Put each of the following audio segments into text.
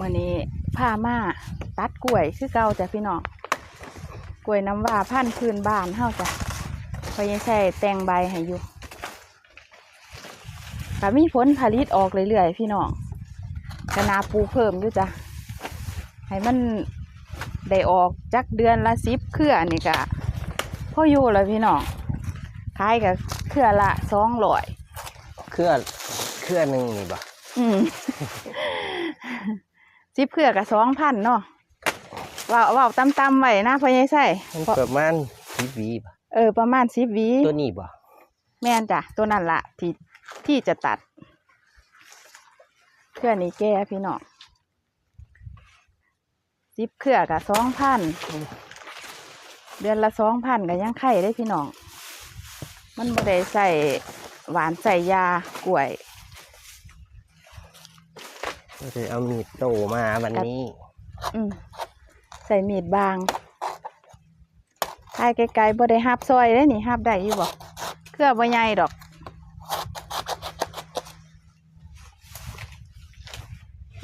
มื่อนี้พามาตัดกล้วยคือเก่าจ้ะพี่น้องกล้วยน้ำว่าพันธุ์พื้นบ้านเฮาจ้ะพอยังใช้แต่งใบให้อยู่ก็มีผลผลิตออกเรื่อยๆพี่น้องกนาปลูกเพิ่มอยู่จ้ะให้มันได้ออกจักเดือนละสิบเครือนี่กะพ่ออยู่เลยพี่น้องขายกับเครือละสองร้อยเครือเครือหนึ่งนี่บ่อืม สิบเครือกับสองพันเนาะว่าวว่าวตำตำๆไว้นะพ่อใหญ่ใส่มันประมาณสิบหวีบ่เออประมาณสิบวีตัวนี้บ่แม่นจ้ะตัวนั้นละที่ที่จะตัดเครือนี้แก่พี่น้องสิบเครือกับสองพันเดือนละสองพันกับยังไข่ได้พี่น้อง มันบ่ได้ใส่หวานใส่ยากล้วย ก็จะเอามีดโตมาวันนี้อืมใส่มีดบางถ่ายไกลๆบ่ได้หับซอยได้นี่หับได้อยู่บ่เครือบ่ใหญ่ดอก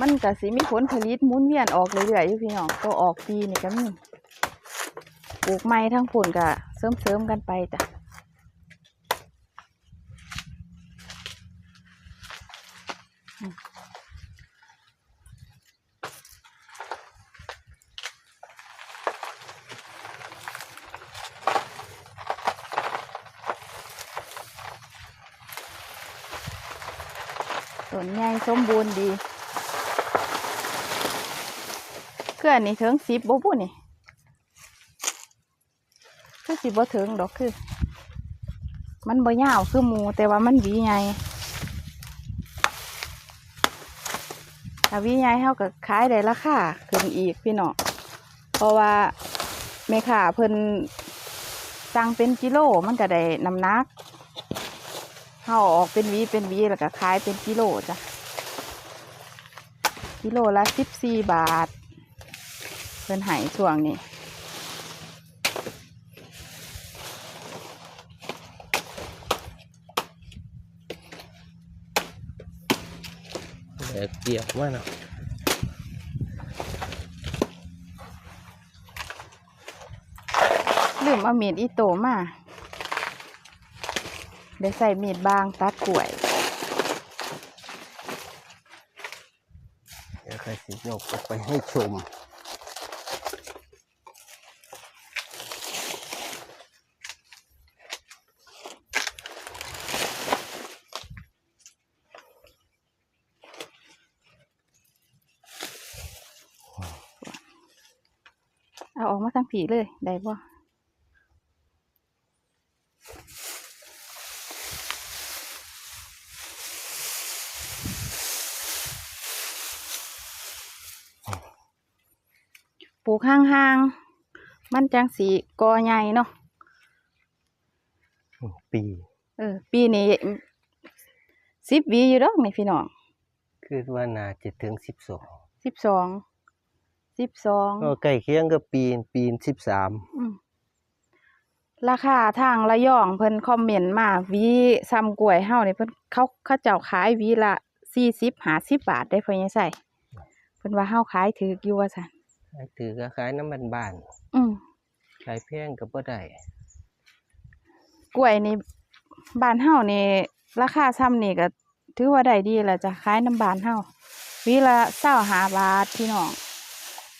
มันก็สิมีผลผลิตมุนเวียนออกเรื่อยๆอยู่พี่น้องก็ออกปีนี่ก็มีปลูกไม้ทั้งผลก็เสริมๆกันไปจ้ะ ต้นใหญ่สมบูรณ์ดีเครือนี่ถึงสิบบ่พูนี่คือสิบ่ถึงดอกคือ มันบ่ยาวคือหมูแต่ว่ามันวีใหญ่ถ้าวีใหญ่เฮาก็ขายได้ราคาขึ้นอีกพี่น้องเพราะว่าแม่ค้าเพิ่นสั่งเป็นกิโลมันก็ได้น้ำหนัก เฮาออกเป็นหวีเป็นหวีแล้วก็ขายเป็นกิโลจ้ะ กิโลละสิบสี่บาท เพิ่นให้ช่วงนี้เดี๋ยวเกี่ยวมาเนาะลืมเอามีดอีโตมา ได้ใส่มีดบางตัดกล้วยเดี๋ยวค่อยสิยกออกไปให้ชมเอาออกมาทั้งผีเลย ได้บ่ ปลูกห่างๆ มันจังสีกอใหญ่เนาะปี เออ ปีนี้สิบวีอยู่ดอกนี่พี่น้องคือว่าน่าจะถึงสิบสองสิบสองสิบสองก็ใกล้เคียงกับปีนปีนสิบสามอืมราคาทางระยองเพิ่นคอมเมนต์มาหวีซ้ำกล้วยเฮานี่เพิ่นเขาเขาเจ้าขายหวีละสี่สิบห้าสิบบาทได้เพิ่นยังใส่เพิ่นว่าเฮาขายถืออยู่ว่าซั่น ถือก็ขายน้ำมันบ้านอืมขายแพงก็บ่ได้กล้วยนี่บ้านเฮานี่ราคาซ้ำนี่ก็ถือว่าได้ดีแล้วจ้ะขายน้ำบ้านเฮาหวีละ25บาทพี่น้อง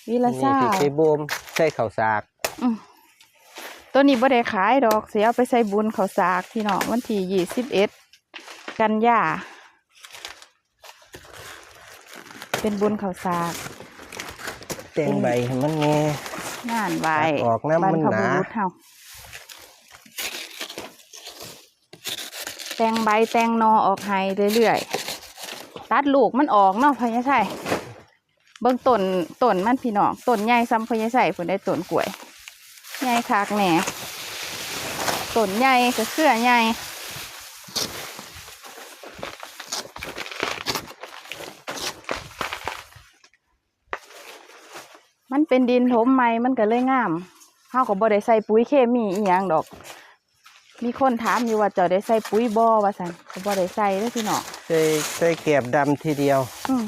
หวีละนี่ที่ใช้20โบมใส่ข้าวสากอืมตัวนี้บ่ได้ขายดอกสิเอาไปใส่บุญข้าวสากพี่น้องวันที่ยี่สิบเอ็ดกันยาเป็นบุญข้าวสาก แต่งใบให้มันแน่งานไหวตัดออกน้ำมันหนาบรรพบุรุษเฮาแต่งใบแต่งนอออกให้เรื่อยๆ ตัดลูกมันออกเนาะพะยะไส่เบิ่งต้นต้นมันพี่น้องต้นใหญ่ซ้ำพะยะไส่เพิ่นได้ต้นกล้วย ใหญ่คักแหน่ต้นใหญ่ก็เครือใหญ่ เป็นดินถมใหม่มันก็เลยงามเฮาก็บ่ได้ใส่ปุ๋ยเคมีอีหยังดอก มีคนถามอยู่ว่าเจ้าได้ใส่ปุ๋ยบ่ว่าซั่นก็บ่ได้ใส่เด้อพี่น้องใส่ใส่แกบดำทีเดียวอืม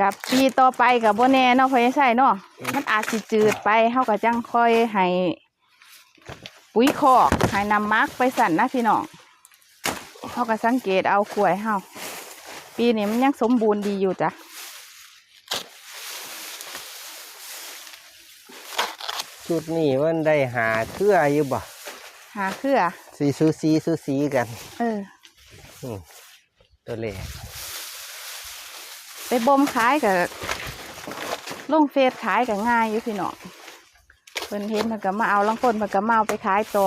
กับปีต่อไปกับโบแน่เนาะพอยังใส่เนาะมันอาจสิจืดไปเฮาก็จังค่อยให้ปุ๋ยคอกให้นำมักไปสั่นนะพี่น้องเฮาก็สังเกตเอากล้วยเฮาปีนี้มันยังสมบูรณ์ดีอยู่จ้ะ ชุดนี้มันได้หาเครืออยู่บ่หาเครือสีซูซีซูซีกัน เอออืมตัวเล็กไปบ่มขายกับลงเฟซขายกับง่ายอยู่พี่น้องเพิ่นเห็นเพิ่นก็มาเอาลังคนเพิ่นก็มาเอาไปขายต่อ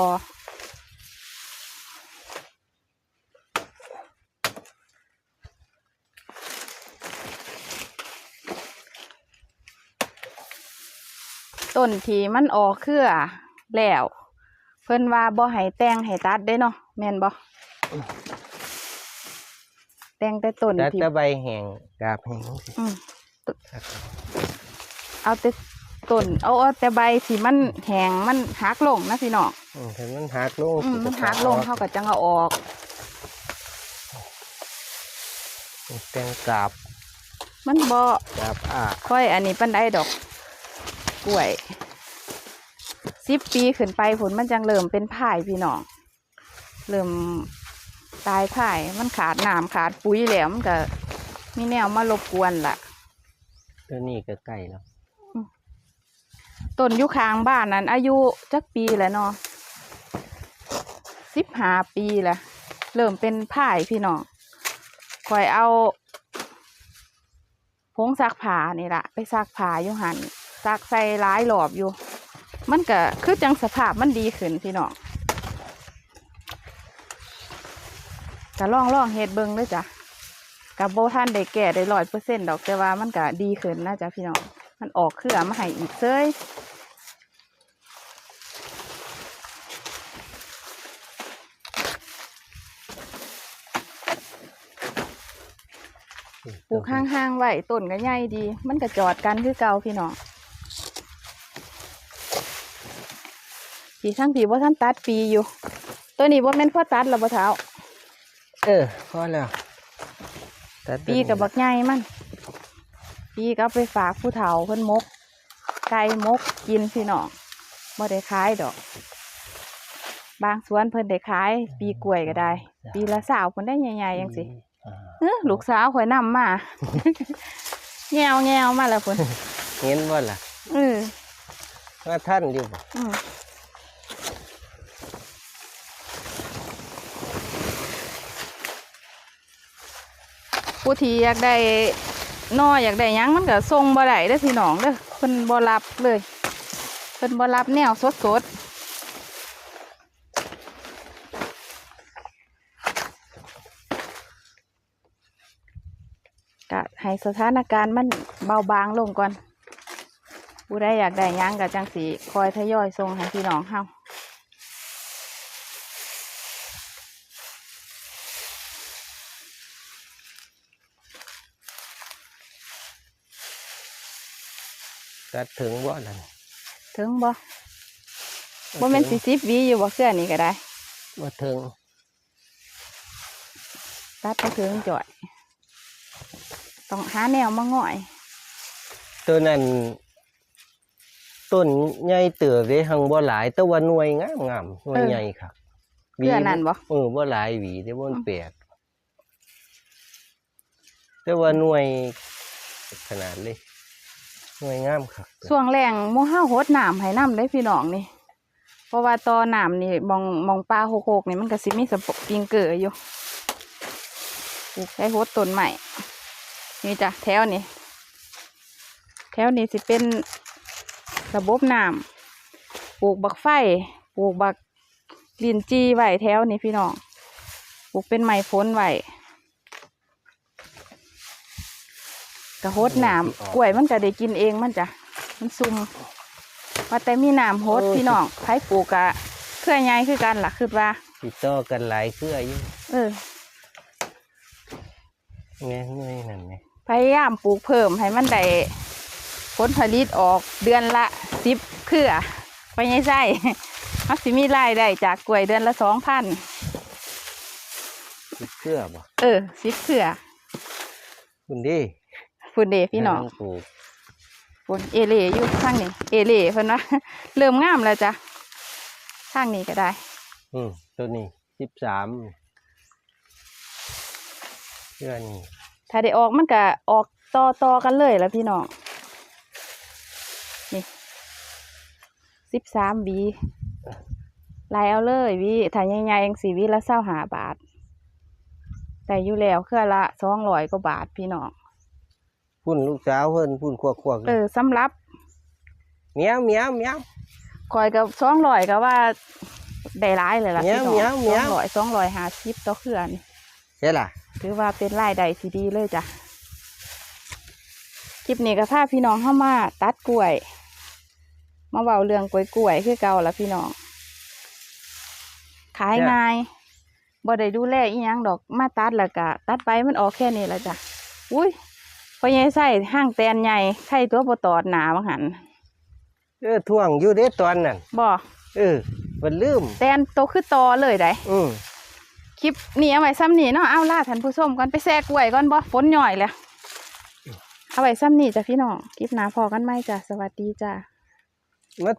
ต้นที่มันออกเครือแล้ว เพิ่นว่าบ่ให้แต่งให้ตัดเด้เนาะแม่นบ่แต่งแต่ต้นแต่ที่แต่ใบแห้งกาบแห้งสิอืมครับเอาแต่ต้นเอาเอาแต่ใบที่มันแห้งมันหักลงนะพี่น้องอืมถ้ามันหักลงอืมมันหักลงเท่ากับจังเอาออกแตงกาบมันบ่กาบอ่าค่อยอันนี้ปันได้ดอกกล้วย สิบปีขึ้นไปผลมันจังเริ่มเป็นพ่ายพี่น้องเริ่มตายพ่ายมันขาดน้ำขาดปุ๋ยแล้วมันก็มีแนวมารบกวนล่ะตัวนี้ก็ใกล้แล้วต้นอยุคางบ้านนั้น อายุจักปีแล้วเนาะสิบห้าปีแหละเริ่มเป็นพ่ายพี่น้องคอยเอาผงซักผ้านี่ละไปซักผ้าอยู่หันซักใส่ร้ายหลอบอยู่ มันก็คือจังสภาพมันดีขึ้นพี่น้องก็ลองลองเฮ็ดเบิ่งเลยจ้ะกับโบท่านได้แก่ได้ร้อยเปอร์เซ็นต์ดอกแต่ว่ามันก็ดีขึ้นนะจ๊ะพี่น้องมันออกเครือมาให้อีกเซ้ยปลูกห่างๆไว้ต้นก็ใหญ่ดี มันก็จอดกันคือเก่าพี่น้อง ปีทั้งปีว่าท่านตัดปีอยู่ ตัวนี้ว่าแม่นพ่อตัดแล้วบ่เท้าเออพอแล้วแต่ตัวปีกับบักใหญ่มันปีก็เอาไปฝากผู้เฒ่าเพิ่นมก ไก่มกกินพี่น้องบ่ได้ขายดอก บางสวนเพิ่นได้ขาย ปีกล้วยก็ได้ ปีละสาวเพิ่นได้ใหญ่ๆจังสิอ่าเอ้อลูกสาวข่อยนำมาแงวแงวมาแล้วเพิ่นเห็นว่าล่ะเออว่าท่านอยู่บ่ ผู้ที่อยากได้นออยากได้ยังมันก็ส่งบ่ได้เด้อพี่น้องเด้อเพิ่นบ่รับเลยเพิ่นบ่รับแนวสดๆก็ให้สถานการณ์มันเบาบางลงก่อนผู้ใดอยากได้ยังกับจังสีคอยทยอยส่งให้พี่น้องเฮา ก็ถึงว่านั่นถึงบ่บ่แม่นสิสิบวีอยู่บ่เสื้อนี้ก็ได้ว่าถึงตัดไปถึงจ่อย ต้องหาแนวมาง่อย ตัวนั้นต้นใหญ่เตือเวหังบ่หลาย แต่ว่าหน่วยงามงามหน่วยใหญ่ครับเพื่อนั่นบ่เออบ่หลายหวีแต่ว่ามันแปลกแต่ว่าหน่วยขนาดเลย หน่วยงามครับช่วงแรงหมู่เฮาหดหน้ำให้น้ำได้พี่น้องนี่ เพราะว่าตอหน้ำนี่มองมองปลาโคกๆนี่มันก็สิมีสปริงเกอร์อยู่ปลูกใช้โหดต้นใหม่ นี่จ้ะแถวนี้แถวนี้สิเป็นระบบน้ำปลูกบักไฟปลูกบักลินจีไว้แถวนี้พี่น้องปลูกเป็นไม้พ้นไว้ กระโฮดน้ำกล้วยมันก็ได้กินเองมันจ้ะมันซุ่มว่าแต่มีน้ำโฮดพี่น้องไผปลูกกะเครือใหญ่คือกันล่ะคือว่าติดต่อกันหลายเครืออยู่เออไงหน่วยนั่นไงพยายามปลูกเพิ่มให้มันได้ผลผลิตออกเดือนละสิบเครือไปไงใช่มักสิมีรายได้จากกล้วยเดือนละสองพันติดเครือบ่เออสิบเครือคุณดิ ฝฝุ่นเดพี่น้องกำลัปลูกฝุ่นเอเล่อยู่ทางนี้เอเล่เพิ่นว่าเริ่มงามแล้วจ้ะทางนี้ก็ได้ อืมตัวนี้สิบสามเดือนนี้ถ้าได้ออกมันก็ออกต่อต่อกันเลยแล้วพี่น้องนี่สิบสามวีไล่เอาเลยวีถ้าใหญ่ๆยังสี่วีละเศร้าหาบาทแต่อยู่แล้วเครือละสองร้อยกว่าบาทพี่น้อง พุ่นลูกสาวเพิ่นพุ่นขวบขวบเออสำหรับเมียวเมียวเมียวคอยกับสองร้อยก็ว่าได้ร้ายเลยล่ะเมี้พี่ยวน้องเมี้สยอวงร้อยสองร้อยห้าสิบต่อเครือนี่ใช่ล่ะถือว่าเป็นรายได้ที่ดีเลยจ้ะคลิปนี้ก็พาพี่น้องเข้ามาตัดกล้วย มาเบาเรื่องกล้วยกล้วยๆคือเก่าละพี่น้อง ขายง่ายบ่ได้ดูแลอีหยังดอกมาตัดแล้วก็ตัดไปมันออกแค่นี้แล้วจ้ะอุ้ย พอใหญ่ใส่ห้างแตนใหญ่ไข่ตัวบ่ตอดหนาบังหันเออท่วงอยู่เด้ตอนนั้นบ่เออมันลืม แตนโตคือตอเลยได้อืมคลิปนี้เอาไว้ซ้ำนี่เนาะเอาล่าท่านผู้ชมก่อนไปแซกกล้วยก่อนบ่ฝนหย่อยแล้วเอาไว้ซ้ำนี่จ้ะพี่น้องคลิปหน้าพอกันไหมจ้ะสวัสดีจ้ะมา